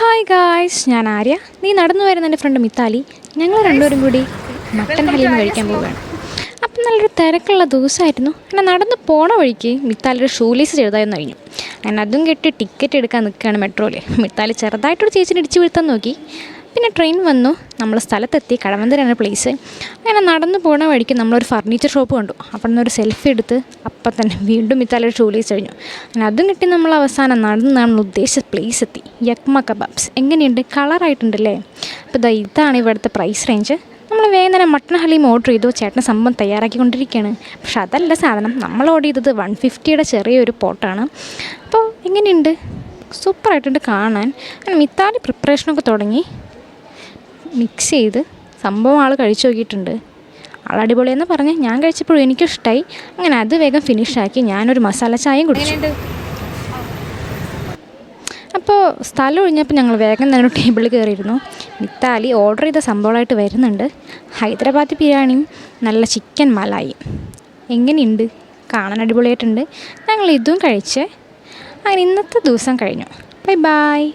Hi guys ഞാൻ ആര്യ. നീ നടന്നു വരുന്ന എന്റെ ഫ്രണ്ട് മിത്താലി. ഞങ്ങൾ രണ്ടുപേരും കൂടി മട്ടൻ ഹലീം കഴിക്കാൻ പോവുകയാണ്. അപ്പം നല്ലൊരു തിരക്കുള്ള ദിവസമായിരുന്നു. അങ്ങനെ നടന്ന് പോണ വഴിക്ക് മിത്താലിയുടെ ഷൂലീസ് ചെറുതായിരുന്നു കഴിഞ്ഞു അങ്ങനെ അതും കെട്ടി ടിക്കറ്റ് എടുക്കാൻ നിൽക്കുകയാണ് മെട്രോയിൽ മിത്താലി ചെറുതായിട്ടൊരു ചേച്ചിനെ ഇടിച്ച് വീഴ്ത്താൻ നോക്കി. പിന്നെ ട്രെയിൻ വന്നു. നമ്മൾ സ്ഥലത്തെത്തി കടവന്തരാണ് പ്ലേസ് അങ്ങനെ നടന്നു പോണ വഴിക്ക് നമ്മളൊരു ഫർണിച്ചർ ഷോപ്പ് കണ്ടു. അപ്പം നിന്നൊരു സെൽഫി എടുത്ത് അപ്പം തന്നെ വീണ്ടും മിത്താലൊരു ഷൂലേസ് കഴിഞ്ഞു. അങ്ങനെ അതും കിട്ടി നമ്മൾ അവസാനം നടന്ന് നമ്മൾ ഉദ്ദേശിച്ച പ്ലേസ് എത്തി. യക്മ കബാബ്സ്. എങ്ങനെയുണ്ട്? കളറായിട്ടുണ്ടല്ലേ അപ്പോൾ ഇതാ ഇതാണ് ഇവിടുത്തെ പ്രൈസ് റേഞ്ച് നമ്മൾ വേഗം തന്നെ മട്ടൺ ഹലീം ഓർഡർ ചെയ്തു. ചേട്ടൻ സംഭവം തയ്യാറാക്കിക്കൊണ്ടിരിക്കുകയാണ്. പക്ഷെ അതല്ല സാധനം. നമ്മൾ ഓർഡർ ചെയ്തത് വൺ ഫിഫ്റ്റിയുടെ ചെറിയൊരു പോട്ടാണ് അപ്പോൾ എങ്ങനെയുണ്ട്? സൂപ്പറായിട്ടുണ്ട് കാണാൻ. അങ്ങനെ മിത്താലി പ്രിപ്പറേഷനൊക്കെ തുടങ്ങി. മിക്സ് ചെയ്ത് സംഭവം ആൾ കഴിച്ചു നോക്കിയിട്ടുണ്ട്. ആൾ അടിപൊളിയെന്ന് പറഞ്ഞ് ഞാൻ കഴിച്ചപ്പോഴും എനിക്കും ഇഷ്ടമായി അങ്ങനെ അത് വേഗം ഫിനിഷാക്കി ഞാനൊരു മസാല ചായയും കുടിച്ചു. അപ്പോൾ സ്ഥലം ഒഴിഞ്ഞപ്പോൾ ഞങ്ങൾ വേഗം തന്നെ ടേബിളിൽ കയറിയിരുന്നു. മിത്താലി ഓർഡർ ചെയ്ത സംഭവമായിട്ട് വരുന്നുണ്ട്. ഹൈദരാബാദി ബിരിയാണിയും നല്ല ചിക്കൻ മലായി. എങ്ങനെയുണ്ട്? കാണാൻ അടിപൊളിയായിട്ടുണ്ട്. ഞങ്ങൾ ഇതും കഴിച്ച് അങ്ങനെ ഇന്നത്തെ ദിവസം കഴിഞ്ഞു. Bye bye